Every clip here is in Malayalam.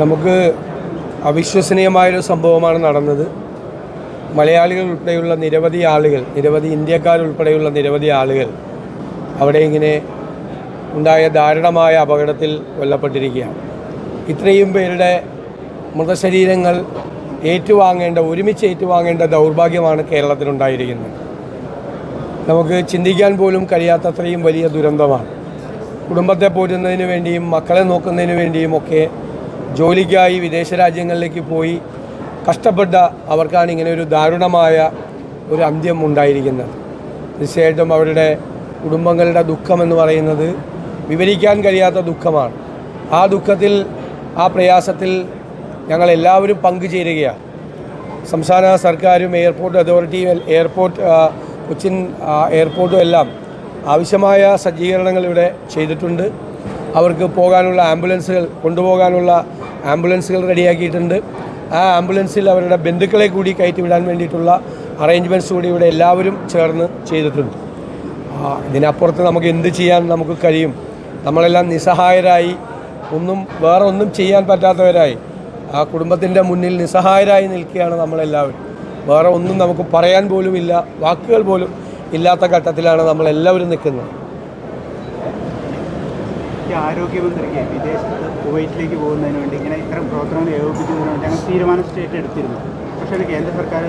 നമുക്ക് അവിശ്വസനീയമായൊരു സംഭവമാണ് നടന്നത്. മലയാളികൾ ഉൾപ്പെടെയുള്ള നിരവധി ആളുകൾ നിരവധി ഇന്ത്യക്കാരുൾപ്പെടെയുള്ള നിരവധി ആളുകൾ അവിടെ ഇങ്ങനെ ഉണ്ടായ ദാരുണമായ അപകടത്തിൽ കൊല്ലപ്പെട്ടിരിക്കുകയാണ്. ഇത്രയും പേരുടെ മൃതശരീരങ്ങൾ ഏറ്റുവാങ്ങേണ്ട ഒരുമിച്ച് ഏറ്റുവാങ്ങേണ്ട ദൗർഭാഗ്യമാണ് കേരളത്തിലുണ്ടായിരിക്കുന്നത്. നമുക്ക് ചിന്തിക്കാൻ പോലും കഴിയാത്തത്രയും വലിയ ദുരന്തമാണ്. കുടുംബത്തെ പോറ്റുന്നതിന് വേണ്ടിയും മക്കളെ നോക്കുന്നതിന് വേണ്ടിയും ഒക്കെ ജോലിക്കായി വിദേശ രാജ്യങ്ങളിലേക്ക് പോയി കഷ്ടപ്പെട്ട അവർക്കാണ് ഇങ്ങനെ ഒരു ദാരുണമായ ഒരു അന്ത്യം ഉണ്ടായിരിക്കുന്നത്. തീർച്ചയായിട്ടും അവരുടെ കുടുംബങ്ങളുടെ ദുഃഖമെന്ന് പറയുന്നത് വിവരിക്കാൻ കഴിയാത്ത ദുഃഖമാണ്. ആ ദുഃഖത്തിൽ ആ പ്രയാസത്തിൽ ഞങ്ങളെല്ലാവരും പങ്കുചേരുകയാണ്. സംസ്ഥാന സർക്കാരും എയർപോർട്ട് അതോറിറ്റിയും എയർപോർട്ട് കൊച്ചിൻ എയർപോർട്ടും എല്ലാം ആവശ്യമായ സജ്ജീകരണങ്ങൾ ഇവിടെ ചെയ്തിട്ടുണ്ട്. അവർക്ക് പോകാനുള്ള ആംബുലൻസുകൾ കൊണ്ടുപോകാനുള്ള ആംബുലൻസുകൾ റെഡിയാക്കിയിട്ടുണ്ട്. ആ ആംബുലൻസിൽ അവരുടെ ബന്ധുക്കളെ കൂടി കയറ്റി വിടാൻ വേണ്ടിയിട്ടുള്ള അറേഞ്ച്മെന്റ്സ് കൂടി ഇവിടെ എല്ലാവരും ചേർന്ന് ചെയ്തിട്ടുണ്ട്. ഇതിനപ്പുറത്ത് നമുക്ക് എന്ത് ചെയ്യാൻ നമുക്ക് കഴിയും? നമ്മളെല്ലാം നിസ്സഹായരായി. ഒന്നും വേറെ ഒന്നും ചെയ്യാൻ പറ്റാത്തവരായി. ആ കുടുംബത്തിന്റെ മുന്നിൽ നിസ്സഹായരായി നിൽക്കുകയാണ് നമ്മളെല്ലാവരും. വേറെ ഒന്നും നമുക്ക് പറയാൻ പോലും ഇല്ല വാക്കുകൾ പോലും ഇല്ലാത്ത ഘട്ടത്തിലാണ് നമ്മളെല്ലാവരും നിൽക്കുന്നത്. ഈ ആരോഗ്യമന്ത്രിക്ക് വിദേശത്ത് കുവൈറ്റിലേക്ക് പോകുന്നതിന് വേണ്ടി ഇങ്ങനെ ഇത്തരം പ്രവർത്തനങ്ങൾ ഏകോപിപ്പിക്കുന്നതിന് വേണ്ടി അങ്ങനെ തീരുമാനം സ്റ്റേറ്റ് എടുത്തിരുന്നു. പക്ഷേ കേന്ദ്ര സർക്കാർ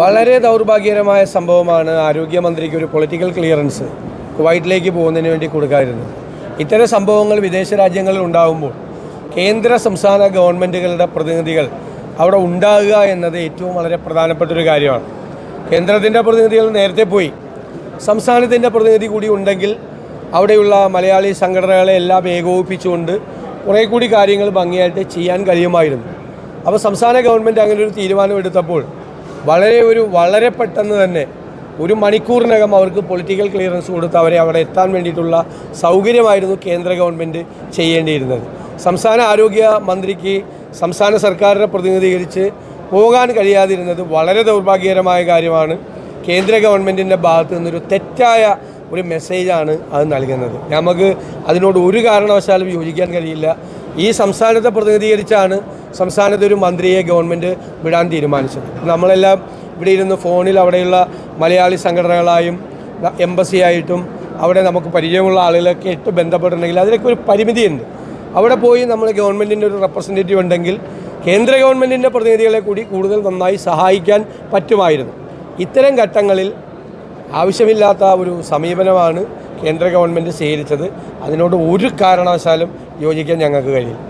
വളരെ ദൗർഭാഗ്യകരമായ സംഭവമാണ് ആരോഗ്യമന്ത്രിക്ക് ഒരു പൊളിറ്റിക്കൽ ക്ലിയറൻസ് കുവൈറ്റിലേക്ക് പോകുന്നതിന് വേണ്ടി കൊടുക്കാതിരുന്നത്. ഇത്തരം സംഭവങ്ങൾ വിദേശ രാജ്യങ്ങളിൽ ഉണ്ടാകുമ്പോൾ കേന്ദ്ര സംസ്ഥാന ഗവൺമെന്റുകളുടെ പ്രതിനിധികൾ അവിടെ ഉണ്ടാകുക എന്നത് ഏറ്റവും വളരെ പ്രധാനപ്പെട്ട ഒരു കാര്യമാണ്. കേന്ദ്രത്തിന്റെ പ്രതിനിധികൾ നേരത്തെ പോയി. സംസ്ഥാനത്തിന്റെ പ്രതിനിധി കൂടി ഉണ്ടെങ്കിൽ അവിടെയുള്ള മലയാളി സംഘടനകളെ എല്ലാം ഏകോപിപ്പിച്ചുകൊണ്ട് കുറേ കൂടി കാര്യങ്ങൾ ഭംഗിയായിട്ട് ചെയ്യാൻ കഴിയുമായിരുന്നു. അപ്പോൾ സംസ്ഥാന ഗവൺമെന്റ് അങ്ങനെ ഒരു തീരുമാനം എടുത്തപ്പോൾ വളരെ ഒരു വളരെ പെട്ടെന്ന് തന്നെ ഒരു മണിക്കൂറിനകം അവർക്ക് പൊളിറ്റിക്കൽ ക്ലിയറൻസ് കൊടുത്ത് അവരെ അവിടെ എത്താൻ വേണ്ടിയിട്ടുള്ള സൗകര്യമായിരുന്നു കേന്ദ്ര ഗവൺമെന്റ് ചെയ്യേണ്ടിയിരുന്നത്. സംസ്ഥാന ആരോഗ്യ മന്ത്രിക്ക് സംസ്ഥാന സർക്കാരിനെ പ്രതിനിധീകരിച്ച് പോകാൻ കഴിയാതിരുന്നത് വളരെ ദൗർഭാഗ്യകരമായ കാര്യമാണ്. കേന്ദ്ര ഗവൺമെന്റിന്റെ ഭാഗത്തു നിന്നൊരു തെറ്റായ ഒരു മെസ്സേജാണ് അത് നൽകുന്നത്. നമുക്ക് അതിനോട് ഒരു കാരണവശാലും യോജിക്കാൻ കഴിയില്ല. ഈ സംസ്ഥാനത്തെ പ്രതിനിധീകരിച്ചാണ് സംസ്ഥാനത്തെ ഒരു മന്ത്രിയെ ഗവൺമെന്റ് വിടാൻ തീരുമാനിച്ചത്. നമ്മളെല്ലാം ഇവിടെ ഇരുന്ന് ഫോണിൽ അവിടെയുള്ള മലയാളി സംഘടനകളായും എംബസി ആയിട്ടും അവിടെ നമുക്ക് പരിചയമുള്ള ആളുകളൊക്കെ ഇട്ട് ബന്ധപ്പെട്ടുണ്ടെങ്കിൽ അതിനൊക്കെ ഒരു പരിമിതിയുണ്ട്. അവിടെ പോയി നമ്മൾ ഗവൺമെന്റിന്റെ ഒരു റെപ്രസെന്റേറ്റീവ് ഉണ്ടെങ്കിൽ കേന്ദ്ര ഗവൺമെന്റിന്റെ പ്രതിനിധികളെ കൂടി കൂടുതൽ നന്നായി സഹായിക്കാൻ പറ്റുമായിരുന്നു. ഇത്തരം ഘട്ടങ്ങളിൽ ആവശ്യമില്ലാത്ത ഒരു സമീപനമാണ് കേന്ദ്ര ഗവൺമെന്റ് സ്വീകരിച്ചത് അതിനോട് ഒരു കാരണവശാലും യോജിക്കാൻ ഞങ്ങൾക്ക് കഴിയില്ല.